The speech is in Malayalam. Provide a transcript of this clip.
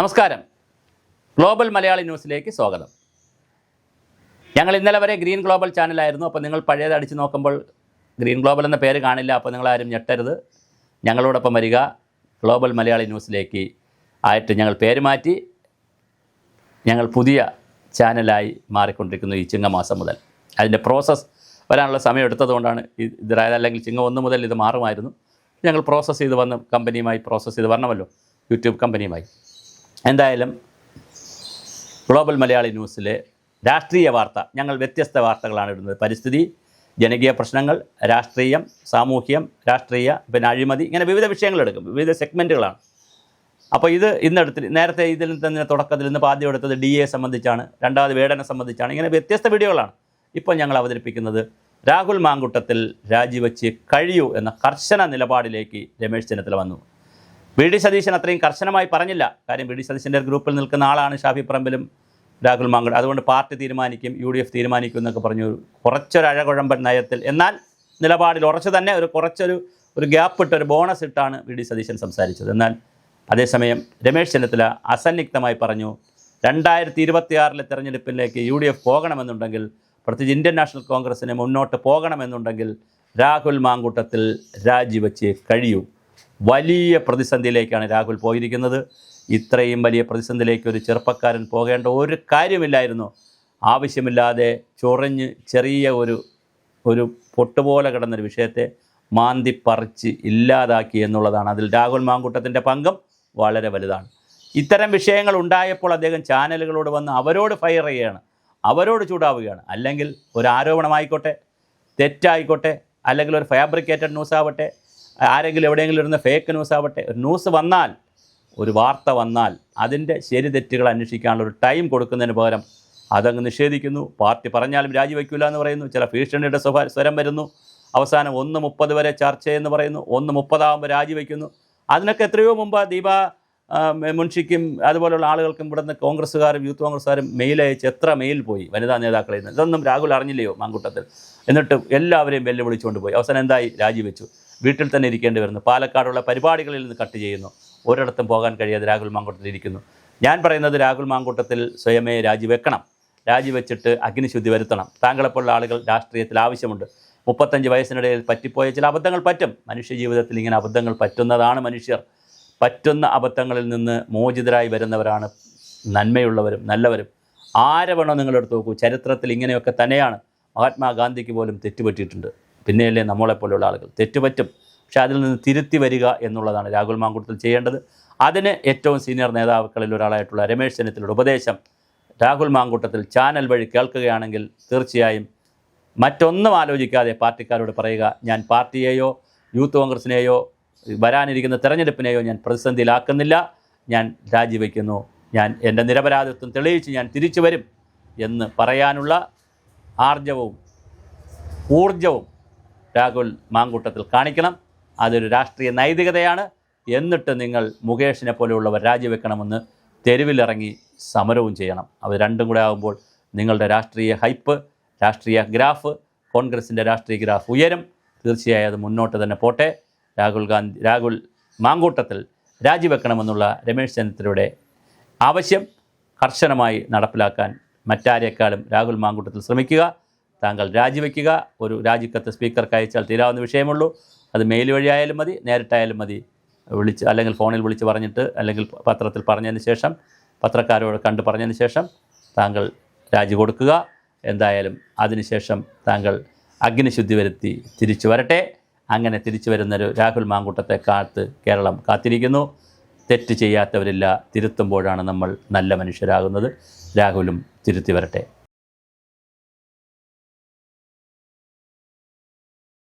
നമസ്കാരം. ഗ്ലോബൽ മലയാളി ന്യൂസിലേക്ക് സ്വാഗതം. ഞങ്ങൾ ഇന്നലെ വരെ ഗ്രീൻ ഗ്ലോബൽ ചാനലായിരുന്നു. അപ്പോൾ നിങ്ങൾ പഴയത് അടിച്ചു നോക്കുമ്പോൾ ഗ്രീൻ ഗ്ലോബൽ എന്ന പേര് കാണില്ല. അപ്പോൾ നിങ്ങളാരും ഞെട്ടരുത്. ഞങ്ങളോടൊപ്പം വരിക. ഗ്ലോബൽ മലയാളി ന്യൂസിലേക്ക് ആയിട്ട് ഞങ്ങൾ പേര് മാറ്റി ഞങ്ങൾ പുതിയ ചാനലായി മാറിക്കൊണ്ടിരിക്കുന്നു ഈ ചിങ്ങമാസം മുതൽ. അതിന്റെ പ്രോസസ്സ് വരാനുള്ള സമയം എടുത്തതുകൊണ്ടാണ് ഇത് ഇതായത്. അല്ലെങ്കിൽ ചിങ്ങം ഒന്ന് മുതൽ ഇത് മാറുമായിരുന്നു. ഞങ്ങൾ പ്രോസസ്സ് ചെയ്ത് വന്ന് കമ്പനിയുമായി പ്രോസസ്സ് ചെയ്ത് വരണമല്ലോ. യൂട്യൂബ് കമ്പനിയുമായി. എന്തായാലും ഗ്ലോബൽ മലയാളി ന്യൂസിലെ രാഷ്ട്രീയ വാർത്ത ഞങ്ങൾ വ്യത്യസ്ത വാർത്തകളാണ് ഇടുന്നത്. പരിസ്ഥിതി ജനകീയ പ്രശ്നങ്ങൾ രാഷ്ട്രീയം സാമൂഹ്യം രാഷ്ട്രീയ പിന്നെ അഴിമതി ഇങ്ങനെ വിവിധ വിഷയങ്ങൾ എടുക്കും വിവിധ സെഗ്മെന്റുകളാണ് അപ്പോൾ ഇത് ഇന്നെടുത്ത് നേരത്തെ ഇതിൽ തന്നെ തുടക്കത്തിൽ ഇന്ന് ആദ്യം എടുത്തത് ഡി എ സംബന്ധിച്ചാണ് രണ്ടാമത് വേടനെ സംബന്ധിച്ചാണ് ഇങ്ങനെ വ്യത്യസ്ത വീഡിയോകളാണ്. ഇപ്പോൾ ഞങ്ങൾ അവതരിപ്പിക്കുന്നത് രാഹുൽ മാങ്കുട്ടത്തിൽ രാജിവെച്ച് കഴിയൂ എന്ന കർശന നിലപാടിലേക്ക് രമേശ് ചെന്നിത്തല വന്നു. വി ഡി സതീശൻ അത്രയും കർശനമായി പറഞ്ഞില്ല. കാര്യം വി ഡി സതീശന്റെ ഗ്രൂപ്പിൽ നിൽക്കുന്ന ആളാണ് ഷാഫി പറമ്പിലും രാഹുൽ മാങ്കട്. അതുകൊണ്ട് പാർട്ടി തീരുമാനിക്കും യു ഡി എഫ് തീരുമാനിക്കും എന്നൊക്കെ പറഞ്ഞു കുറച്ചൊരു അഴകുഴമ്പൻ നയത്തിൽ. എന്നാൽ നിലപാടിൽ ഉറച്ചു തന്നെ ഒരു കുറച്ചൊരു ഒരു ഗ്യാപ്പ് ഇട്ട് ഒരു ബോണസ് ഇട്ടാണ് വി ഡി സതീശൻ സംസാരിച്ചത്. എന്നാൽ അതേസമയം രമേശ് ചെന്നിത്തല അസന്നിഗ്ധമായി പറഞ്ഞു രണ്ടായിരത്തി ഇരുപത്തിയാറിലെ തെരഞ്ഞെടുപ്പിലേക്ക് യു ഡി എഫ് പോകണമെന്നുണ്ടെങ്കിൽ പ്രത്യേകിച്ച് ഇന്ത്യൻ നാഷണൽ കോൺഗ്രസ്സിന് മുന്നോട്ട് പോകണമെന്നുണ്ടെങ്കിൽ രാഹുൽ മാങ്കൂട്ടത്തിൽ രാജിവെച്ച് കഴിയൂ. വലിയ പ്രതിസന്ധിയിലേക്കാണ് രാഹുൽ പോയിരിക്കുന്നത്. ഇത്രയും വലിയ പ്രതിസന്ധിയിലേക്ക് ഒരു ചെറുപ്പക്കാരൻ പോകേണ്ട ഒരു കാര്യമില്ലായിരുന്നു. ആവശ്യമില്ലാതെ ചൊറിഞ്ഞ് ചെറിയ ഒരു ഒരു പൊട്ടുപോലെ കിടന്നൊരു വിഷയത്തെ മാന്തി പറിച്ച് ഇല്ലാതാക്കി എന്നുള്ളതാണ്. അതിൽ രാഹുൽ മാങ്കൂട്ടത്തിന്റെ പങ്കും വളരെ വലുതാണ്. ഇത്തരം വിഷയങ്ങൾ ഉണ്ടായപ്പോൾ അദ്ദേഹം ചാനലുകളോട് വന്ന് അവരോട് ഫയർ ചെയ്യുകയാണ്. അവരോട് ചൂടാവുകയാണ്. അല്ലെങ്കിൽ ഒരു ആരോപണമായിക്കോട്ടെ തെറ്റായിക്കോട്ടെ അല്ലെങ്കിൽ ഒരു ഫാബ്രിക്കേറ്റഡ് ന്യൂസ് ആവട്ടെ ആരെങ്കിലും എവിടെയെങ്കിലും ഇരുന്ന് ഫേക്ക് ന്യൂസ് ആവട്ടെ ഒരു ന്യൂസ് വന്നാൽ ഒരു വാർത്ത വന്നാൽ അതിന്റെ ശരി തെറ്റുകൾ അന്വേഷിക്കാനുള്ള ഒരു ടൈം കൊടുക്കുന്നതിന് പകരം അതങ്ങ് നിഷേധിക്കുന്നു. പാർട്ടി പറഞ്ഞാലും രാജിവെക്കില്ല എന്ന് പറയുന്നു. ചില ഭീഷണിയുടെ സ്വരം വരുന്നു. അവസാനം ഒന്ന് മുപ്പത് വരെ ചർച്ച എന്ന് പറയുന്നു. ഒന്ന് മുപ്പതാകുമ്പോൾ രാജിവെക്കുന്നു. അതിനൊക്കെ എത്രയോ മുമ്പ് ദീപ മുൻഷിക്കും അതുപോലുള്ള ആളുകൾക്കും ഇവിടുന്ന് കോൺഗ്രസ്സുകാരും യൂത്ത് കോൺഗ്രസ്സുകാരും മെയിൽ അയച്ച് എത്ര മെയിൽ പോയി? വനിതാ നേതാക്കളിൽ നിന്ന് ഇതൊന്നും രാഹുൽ അറിഞ്ഞില്ലയോ മാങ്കൂട്ടത്തിൽ? എന്നിട്ട് എല്ലാവരെയും വെല്ലുവിളിച്ചുകൊണ്ട് പോയി. അവസാനം എന്തായി? രാജിവെച്ചു. വീട്ടിൽ തന്നെ ഇരിക്കേണ്ടി വരുന്നു. പാലക്കാടുള്ള പരിപാടികളിൽ നിന്ന് കട്ട് ചെയ്യുന്നു. ഒരിടത്തും പോകാൻ കഴിയാതെ രാഹുൽ മാങ്കൂട്ടത്തിൽ ഇരിക്കുന്നു. ഞാൻ പറയുന്നത് രാഹുൽ മാങ്കൂട്ടത്തിൽ സ്വയമേ രാജിവെക്കണം. രാജിവെച്ചിട്ട് അഗ്നിശുദ്ധി വരുത്തണം. താങ്കളെപ്പോലുള്ള ആളുകൾ രാഷ്ട്രീയത്തിൽ ആവശ്യമുണ്ട്. മുപ്പത്തഞ്ച് വയസ്സിനിടയിൽ പറ്റിപ്പോയ ചില അബദ്ധങ്ങൾ പറ്റും. മനുഷ്യ ജീവിതത്തിൽ ഇങ്ങനെ അബദ്ധങ്ങൾ പറ്റുന്നതാണ് മനുഷ്യർ. പറ്റുന്ന അബദ്ധങ്ങളിൽ നിന്ന് മോചിതരായി വരുന്നവരാണ് നന്മയുള്ളവരും നല്ലവരും. ആരെ വേണോ നിങ്ങളെടുത്ത് നോക്കൂ. ചരിത്രത്തിൽ ഇങ്ങനെയൊക്കെ തന്നെയാണ് മഹാത്മാഗാന്ധിക്ക് പോലും തെറ്റുപറ്റിയിട്ടുണ്ട്. പിന്നെയല്ലേ നമ്മളെപ്പോലുള്ള ആളുകൾ. തെറ്റുപറ്റും. പക്ഷേ അതിൽ നിന്ന് തിരുത്തി വരിക എന്നുള്ളതാണ് രാഹുൽ മാങ്കുട്ടത്തിൽ ചെയ്യേണ്ടത്. അതിന് ഏറ്റവും സീനിയർ നേതാക്കളിൽ ഒരാളായിട്ടുള്ള രമേശ് ചെന്നിത്തലയുടെ ഉപദേശം രാഹുൽ മാങ്കൂട്ടത്തിൽ ചാനൽ വഴി കേൾക്കുകയാണെങ്കിൽ തീർച്ചയായും മറ്റൊന്നും ആലോചിക്കാതെ പാർട്ടിക്കാരോട് പറയുക ഞാൻ പാർട്ടിയെയോ യൂത്ത് കോൺഗ്രസിനെയോ വരാനിരിക്കുന്ന തെരഞ്ഞെടുപ്പിനെയോ ഞാൻ പ്രതിസന്ധിയിലാക്കുന്നില്ല. ഞാൻ രാജിവെക്കുന്നു. ഞാൻ എന്റെ നിരപരാധിത്വം തെളിയിച്ച് ഞാൻ തിരിച്ചു വരും എന്ന് പറയാനുള്ള ആർജവും ഊർജവും രാഹുൽ മാങ്കൂട്ടത്തിൽ കാണിക്കണം. അതൊരു രാഷ്ട്രീയ നൈതികതയാണ്. എന്നിട്ട് നിങ്ങൾ മുകേഷിനെ പോലെയുള്ളവർ രാജിവെക്കണമെന്ന് തെരുവിലിറങ്ങി സമരവും ചെയ്യണം. അത് രണ്ടും കൂടെ ആകുമ്പോൾ നിങ്ങളുടെ രാഷ്ട്രീയ ഹൈപ്പ് രാഷ്ട്രീയ ഗ്രാഫ് കോൺഗ്രസിന്റെ രാഷ്ട്രീയ ഗ്രാഫ് ഉയരും. തീർച്ചയായും അത് മുന്നോട്ട് തന്നെ പോട്ടെ. രാഹുൽ ഗാന്ധി രാഹുൽ മാങ്കൂട്ടത്തിൽ രാജിവെക്കണമെന്നുള്ള രമേശ് ചെന്നിത്തലയുടെ ആവശ്യം കർശനമായി നടപ്പിലാക്കാൻ മറ്റാരേക്കാളും രാഹുൽ മാങ്കൂട്ടത്തിൽ ശ്രമിക്കുക. താങ്കൾ രാജിവെക്കുക. ഒരു രാജിക്കത്ത് സ്പീക്കർക്ക് അയച്ചാൽ തീരാവുന്ന വിഷയമുള്ളൂ. അത് മെയിൽ വഴിയായാലും മതി നേരിട്ടായാലും മതി. വിളിച്ച് അല്ലെങ്കിൽ ഫോണിൽ വിളിച്ച് പറഞ്ഞിട്ട് അല്ലെങ്കിൽ പത്രത്തിൽ പറഞ്ഞതിന് ശേഷം പത്രക്കാരോട് കണ്ട് പറഞ്ഞതിന് ശേഷം താങ്കൾ രാജി കൊടുക്കുക. എന്തായാലും അതിനുശേഷം താങ്കൾ അഗ്നിശുദ്ധി വരുത്തി തിരിച്ചു വരട്ടെ. അങ്ങനെ തിരിച്ചു വരുന്നൊരു രാഹുൽ മാങ്കൂട്ടത്തെ കാത്ത് കേരളം കാത്തിരിക്കുന്നു. തെറ്റ് ചെയ്യാത്തവരില്ല തിരുത്തുമ്പോഴാണ് നമ്മൾ നല്ല മനുഷ്യരാകുന്നത്. രാഹുലും തിരുത്തി വരട്ടെ.